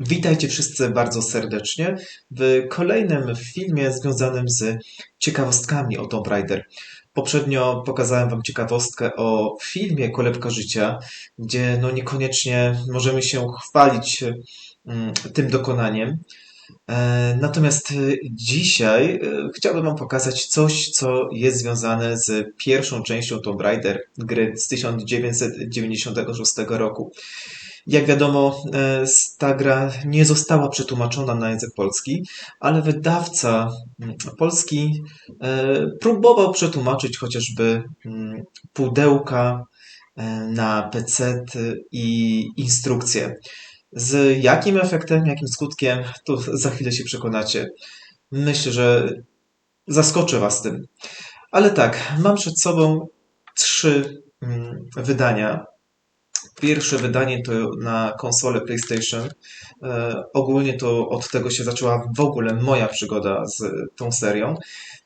Witajcie wszyscy bardzo serdecznie w kolejnym filmie związanym z ciekawostkami o Tomb Raider. Poprzednio pokazałem Wam ciekawostkę o filmie Kolebka Życia, gdzie no niekoniecznie możemy się chwalić mm, tym dokonaniem. E, Natomiast dzisiaj e, chciałbym Wam pokazać coś, co jest związane z pierwszą częścią Tomb Raider, gry z 1996 roku. Jak wiadomo, e, ta gra nie została przetłumaczona na język polski, ale wydawca mm, polski e, próbował przetłumaczyć chociażby mm, pudełka e, na PC i instrukcje. Z jakim efektem, jakim skutkiem, to za chwilę się przekonacie. Myślę, że zaskoczę Was tym. Ale tak, mam przed sobą trzy mm, wydania Pierwsze wydanie to na konsolę PlayStation. E, ogólnie to od tego się zaczęła w ogóle moja przygoda z tą serią.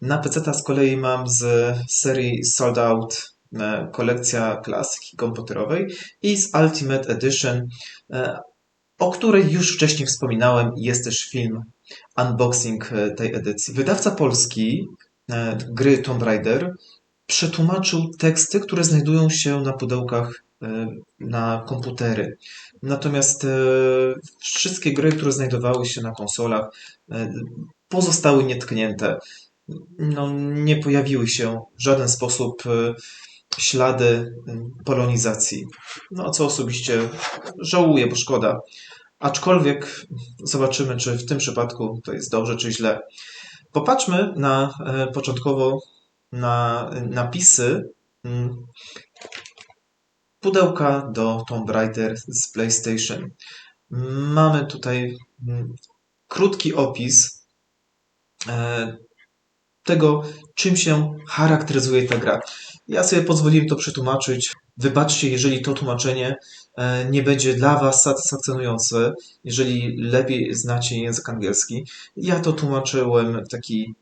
Na PC z kolei mam z serii Sold Out e, kolekcja klasyki komputerowej i z Ultimate Edition, e, o której już wcześniej wspominałem. Jest też film, unboxing tej edycji. Wydawca polski gry Tomb Raider przetłumaczył teksty, które znajdują się na pudełkach na komputery. Natomiast e, wszystkie gry, które znajdowały się na konsolach, e, pozostały nietknięte. No, nie pojawiły się w żaden sposób ślady polonizacji. No, co osobiście żałuję, bo szkoda. Aczkolwiek zobaczymy, czy w tym przypadku to jest dobrze, czy źle. Popatrzmy na początkowo na napisy pudełka do Tomb Raider z PlayStation. Mamy tutaj mm, krótki opis e, tego, czym się charakteryzuje ta gra. Ja sobie pozwoliłem to przetłumaczyć. Wybaczcie, jeżeli to tłumaczenie e, nie będzie dla Was satysfakcjonujące, jeżeli lepiej znacie język angielski. Ja to tłumaczyłem taki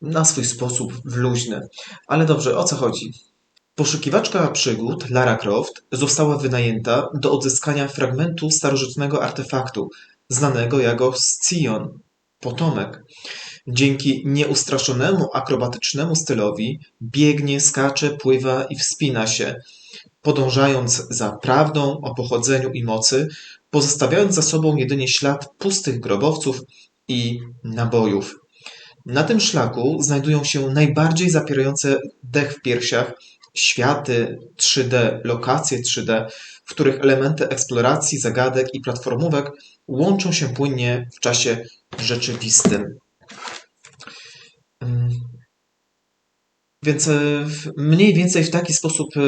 na swój sposób, w luźny. Ale dobrze, o co chodzi? Poszukiwaczka przygód Lara Croft została wynajęta do odzyskania fragmentu starożytnego artefaktu, znanego jako Scion (potomek). Dzięki nieustraszonemu akrobatycznemu stylowi biegnie, skacze, pływa i wspina się, podążając za prawdą o pochodzeniu i mocy, pozostawiając za sobą jedynie ślad pustych grobowców i nabojów. Na tym szlaku znajdują się najbardziej zapierające dech w piersiach światy 3D, lokacje 3D, w których elementy eksploracji, zagadek i platformówek łączą się płynnie w czasie rzeczywistym. Więc e, mniej więcej w taki sposób e,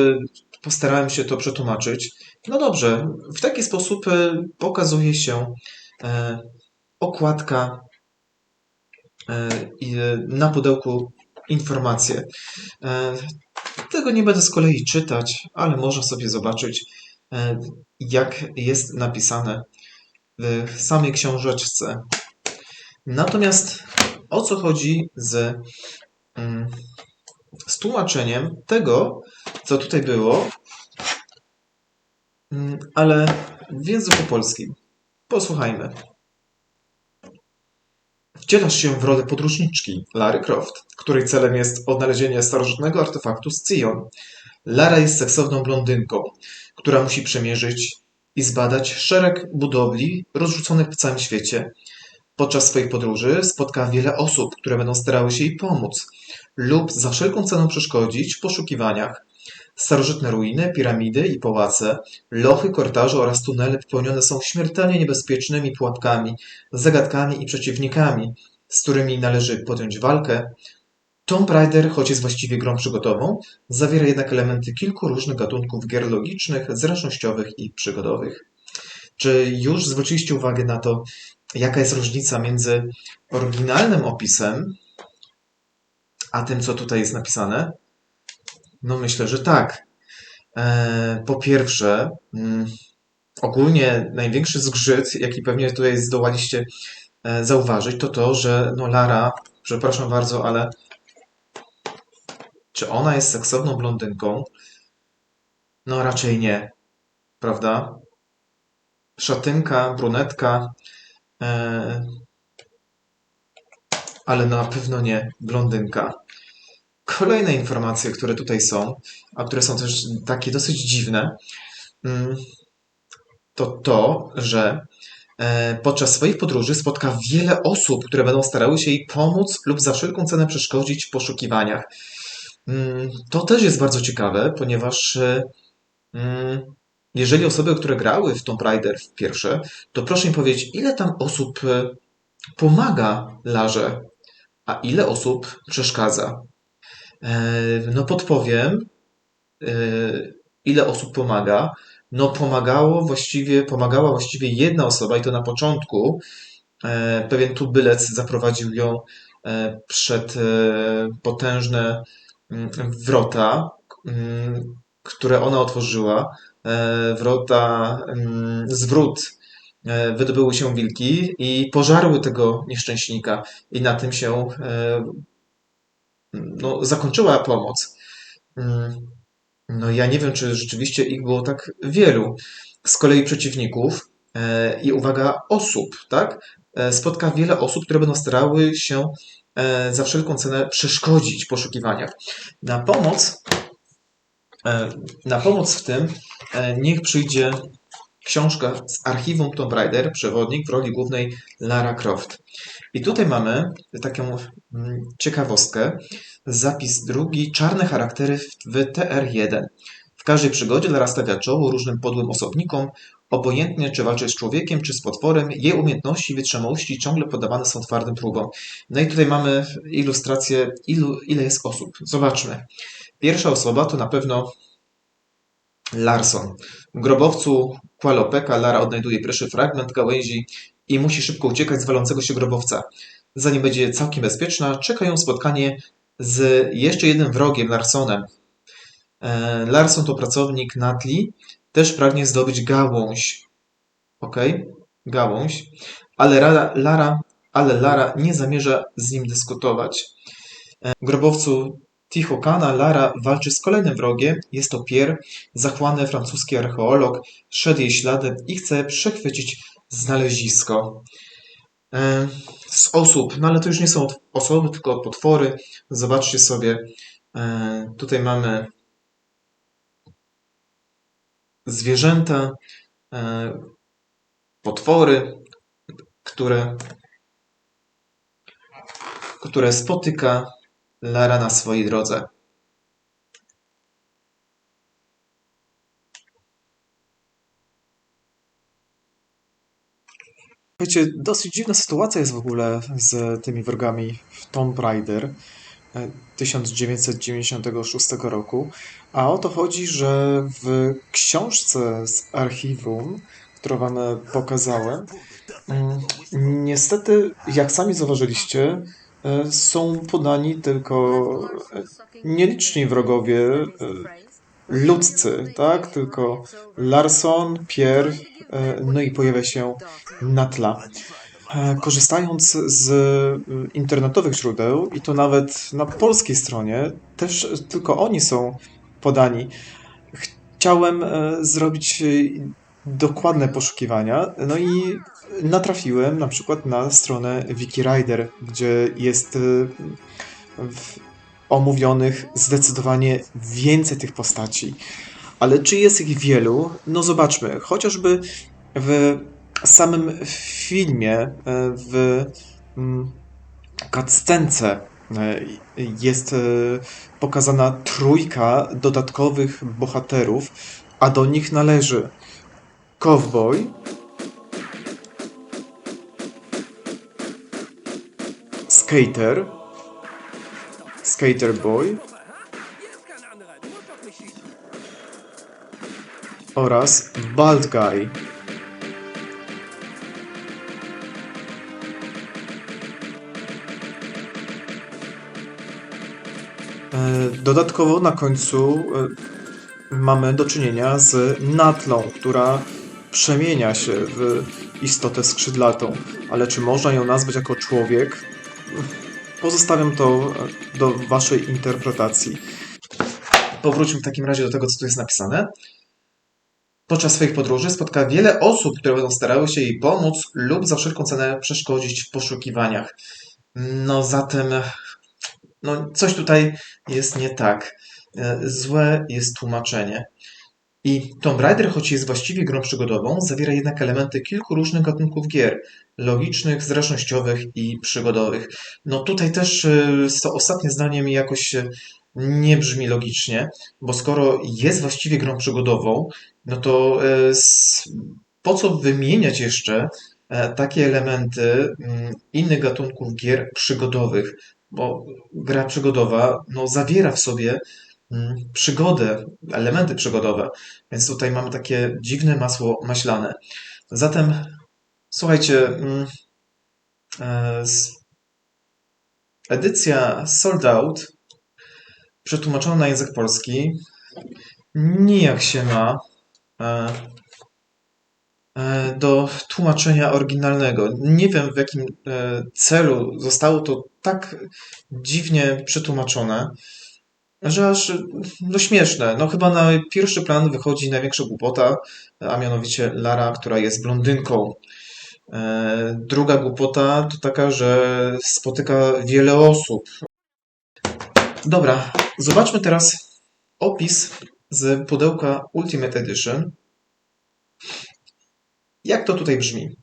postarałem się to przetłumaczyć. No dobrze, w taki sposób e, pokazuje się okładka na pudełku informacje. Tego nie będę z kolei czytać, ale można sobie zobaczyć, e, jak jest napisane w samej książeczce. Natomiast o co chodzi z, mm, z tłumaczeniem tego, co tutaj było, mm, ale w języku polskim. Posłuchajmy. Wcielasz się w rolę podróżniczki, Lary Croft, której celem jest odnalezienie starożytnego artefaktu z Zion. Lara jest seksowną blondynką, która musi przemierzyć i zbadać szereg budowli rozrzuconych w całym świecie. Podczas swoich podróży spotka wiele osób, które będą starały się jej pomóc lub za wszelką cenę przeszkodzić w poszukiwaniach. Starożytne ruiny, piramidy i pałace, lochy, korytarze oraz tunele wypełnione są śmiertelnie niebezpiecznymi pułapkami, zagadkami i przeciwnikami, z którymi należy podjąć walkę. Tomb Raider, choć jest właściwie grą przygotową, zawiera jednak elementy kilku różnych gatunków gier logicznych, zręcznościowych i przygodowych. Czy już zwróciliście uwagę na to, jaka jest różnica między oryginalnym opisem, a tym, co tutaj jest napisane? No myślę, że tak. E, po pierwsze, mm, ogólnie największy zgrzyt, jaki pewnie tutaj zdołaliście e, zauważyć, to to, że no Lara, przepraszam bardzo, ale czy ona jest seksowną blondynką? No raczej nie, prawda? szatynka, brunetka, e, ale na pewno nie blondynka. Kolejne informacje, które tutaj są, a które są też takie dosyć dziwne, mm, to to, że e, podczas swoich podróży spotka wiele osób, które będą starały się jej pomóc lub za wszelką cenę przeszkodzić w poszukiwaniach. Mm, To też jest bardzo ciekawe, ponieważ e, mm, jeżeli osoby, które grały w Tomb Raider w pierwsze, to proszę mi powiedzieć, ile tam osób e, pomaga Larze, a ile osób przeszkadza? E, No podpowiem, e, ile osób pomaga. No pomagało właściwie, pomagała właściwie jedna osoba i to na początku. E, Pewien tubylec zaprowadził ją przed potężne mm, wrota, mm, które ona otworzyła. Wrota, mm, z wrót e, wydobyły się wilki i pożarły tego nieszczęśnika. I na tym się no, zakończyła pomoc. Mm, No ja nie wiem, czy rzeczywiście ich było tak wielu. Z kolei przeciwników e, i uwaga, osób, tak? E, Spotka wiele osób, które będą starały się e, za wszelką cenę przeszkodzić poszukiwaniach. Na pomoc, na pomoc w tym niech przyjdzie książka z archiwum Tomb Raider, przewodnik w roli głównej Lara Croft. I tutaj mamy taką mm, ciekawostkę. Zapis drugi. Czarne charaktery w w TR1. W każdej przygodzie Lara stawia czoło różnym podłym osobnikom, obojętnie czy walczy z człowiekiem, czy z potworem, jej umiejętności i wytrzymałości ciągle poddawane są twardym próbom. No i tutaj mamy ilustrację, ilu, ile jest osób. Zobaczmy. Pierwsza osoba to na pewno Larson. W grobowcu Qualopeka Lara odnajduje pierwszy fragment gałęzi i musi szybko uciekać z walącego się grobowca. Zanim będzie całkiem bezpieczna, czeka ją spotkanie z jeszcze jednym wrogiem, Larsonem. E, Larson to pracownik Natli, też pragnie zdobyć gałąź. Ok? Gałąź. Ale Lara, Lara, ale Lara nie zamierza z nim dyskutować. E, W grobowcu Tichokana Lara walczy z kolejnym wrogiem. Jest to Pierre, zachłanny francuski archeolog. Szedł jej śladem i chce przechwycić znalezisko. E, Z osób, no ale to już nie są osoby, tylko potwory. Zobaczcie sobie, e, tutaj mamy zwierzęta, e, potwory, które, które spotyka Lara na swojej drodze. Wiecie, dosyć dziwna sytuacja jest w ogóle z tymi wrogami w Tomb Raider e, 1996 roku. A o to chodzi, że w książce z archiwum, którą wam e, pokazałem, mm, niestety, jak sami zauważyliście, e, są podani tylko e, nieliczni wrogowie e, ludzcy, tak? Tylko Larson, Pierre, e, no i pojawia się Natla. E, Korzystając z e, internetowych źródeł, i to nawet na polskiej stronie, też tylko oni są podani. Chciałem e, zrobić e, dokładne poszukiwania, no i natrafiłem na przykład na stronę WikiRider, gdzie jest e, w- omówionych zdecydowanie więcej tych postaci. Ale czy jest ich wielu? No zobaczmy. Chociażby w samym filmie, e, w mm, cutscence e, jest pokazana trójka dodatkowych bohaterów, a do nich należy Cowboy, Skater, Skater Boy oraz Bald Guy. E, Dodatkowo na końcu e, mamy do czynienia z Natlą, która przemienia się w istotę skrzydlatą. Ale czy można ją nazwać jako człowiek? Pozostawiam to e, do Waszej interpretacji. Powróćmy w takim razie do tego, co tu jest napisane. Podczas swoich podróży spotka wiele osób, które będą starały się jej pomóc lub za wszelką cenę przeszkodzić w poszukiwaniach. No zatem, no coś tutaj jest nie tak. E, Złe jest tłumaczenie. I Tomb Raider, choć jest właściwie grą przygodową, zawiera jednak elementy kilku różnych gatunków gier. Logicznych, zręcznościowych i przygodowych. No tutaj też e, to ostatnie zdanie mi jakoś e, nie brzmi logicznie, bo skoro jest właściwie grą przygodową, no to s- po co wymieniać jeszcze e, takie elementy mm, innych gatunków gier przygodowych? Bo gra przygodowa no, zawiera w sobie mm, przygodę, elementy przygodowe, więc tutaj mamy takie dziwne masło maślane. Zatem słuchajcie, mm, e, edycja Sold Out przetłumaczona na język polski nijak się ma e, e, do tłumaczenia oryginalnego. Nie wiem w jakim celu zostało to tak dziwnie przetłumaczone, że aż no śmieszne. No chyba na pierwszy plan wychodzi największa głupota, a mianowicie Lara, która jest blondynką. E, Druga głupota to taka, że spotyka wiele osób. Dobra, zobaczmy teraz opis z pudełka Ultimate Edition. Jak to tutaj brzmi?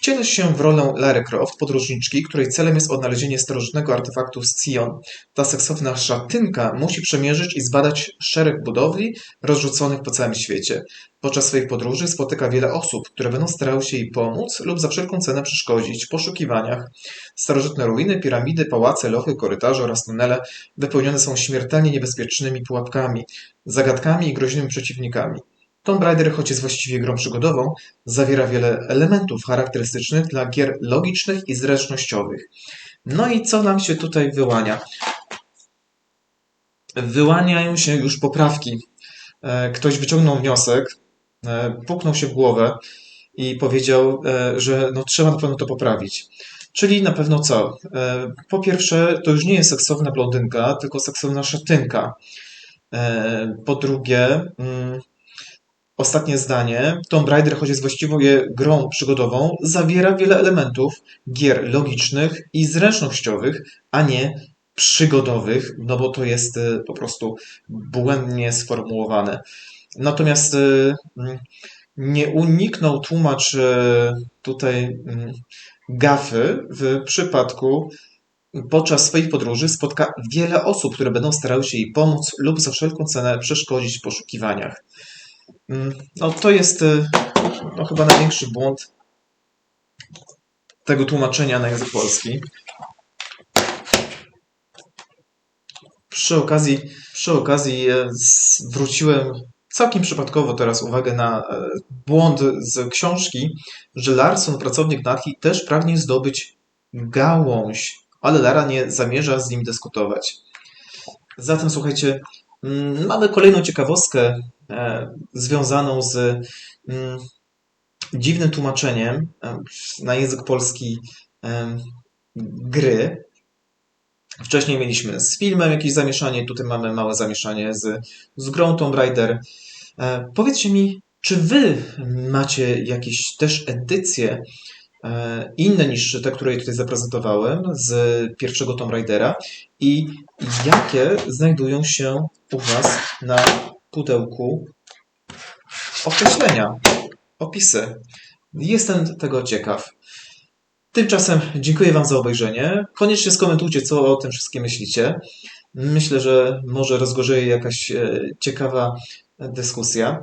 Wcielisz się w rolę Lary Croft, podróżniczki, której celem jest odnalezienie starożytnego artefaktu z Sion. Ta seksowna szatynka musi przemierzyć i zbadać szereg budowli rozrzuconych po całym świecie. Podczas swoich podróży spotyka wiele osób, które będą starały się jej pomóc lub za wszelką cenę przeszkodzić w poszukiwaniach. Starożytne ruiny, piramidy, pałace, lochy, korytarze oraz tunele wypełnione są śmiertelnie niebezpiecznymi pułapkami, zagadkami i groźnymi przeciwnikami. Tomb Raider, choć jest właściwie grą przygodową, zawiera wiele elementów charakterystycznych dla gier logicznych i zręcznościowych. No i co nam się tutaj wyłania? Wyłaniają się już poprawki. E, Ktoś wyciągnął wniosek, e, puknął się w głowę i powiedział, e, że no, trzeba na pewno to poprawić. Czyli na pewno co? Po pierwsze, to już nie jest seksowna blondynka, tylko seksowna szatynka. Po drugie, mm, Ostatnie zdanie. Tomb Raider, choć jest właściwie grą przygodową, zawiera wiele elementów gier logicznych i zręcznościowych, a nie przygodowych, no bo to jest y, po prostu błędnie sformułowane. Natomiast y, mm, nie uniknął tłumacz y, tutaj mm, gafy w przypadku podczas swoich podróży spotka wiele osób, które będą starały się jej pomóc lub za wszelką cenę przeszkodzić w poszukiwaniach. Mm, No to jest y, no, chyba największy błąd tego tłumaczenia na język polski. Przy okazji, przy okazji e, zwróciłem całkiem przypadkowo teraz uwagę na e, błąd z książki, że Larson, pracownik Natchi, też pragnie zdobyć gałąź, ale Lara nie zamierza z nim dyskutować. Zatem słuchajcie, mm, mamy kolejną ciekawostkę związaną z mm, dziwnym tłumaczeniem e, na język polski e, gry. Wcześniej mieliśmy z filmem jakieś zamieszanie, tutaj mamy małe zamieszanie z, z grą Tomb Raider. E, Powiedzcie mi, czy wy macie jakieś też edycje e, inne niż te, które tutaj zaprezentowałem z pierwszego Tomb Raidera i jakie znajdują się u was na pudełku określenia, opisy. Jestem tego ciekaw. Tymczasem dziękuję Wam za obejrzenie. Koniecznie skomentujcie, co o tym wszystkim myślicie. Myślę, że może rozgorzeje jakaś e, ciekawa dyskusja.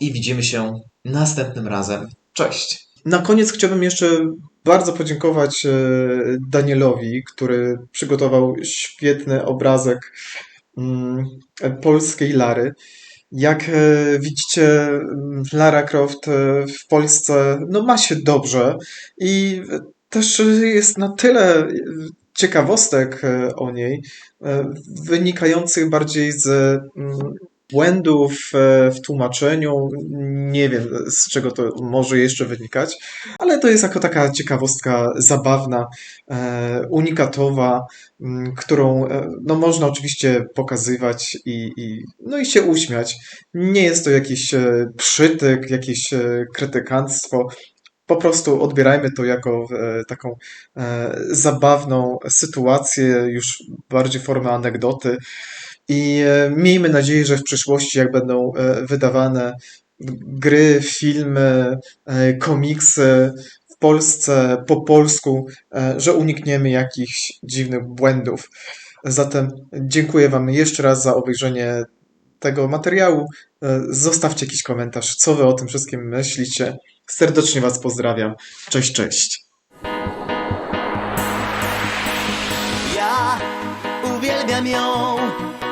I widzimy się następnym razem. Cześć! Na koniec chciałbym jeszcze bardzo podziękować e, Danielowi, który przygotował świetny obrazek polskiej Lary. Jak e, widzicie, m, Lara Croft e, w Polsce no, ma się dobrze i też jest na tyle ciekawostek e, o niej, wynikających bardziej z mm, błędów e, w tłumaczeniu. Nie wiem, z czego to może jeszcze wynikać, ale to jest jako taka ciekawostka zabawna, e, unikatowa, którą e, no, można oczywiście pokazywać i, i, no, i się uśmiać. Nie jest to jakiś przytyk, jakieś krytykanstwo. Po prostu odbierajmy to jako taką zabawną sytuację, już bardziej formę anegdoty. I e, miejmy nadzieję, że w przyszłości, jak będą e, wydawane gry, filmy, e, komiksy w Polsce po polsku, że unikniemy jakichś dziwnych błędów. Zatem dziękuję Wam jeszcze raz za obejrzenie tego materiału. Zostawcie jakiś komentarz, co Wy o tym wszystkim myślicie. Serdecznie Was pozdrawiam. Cześć, cześć. Ja uwielbiam ją,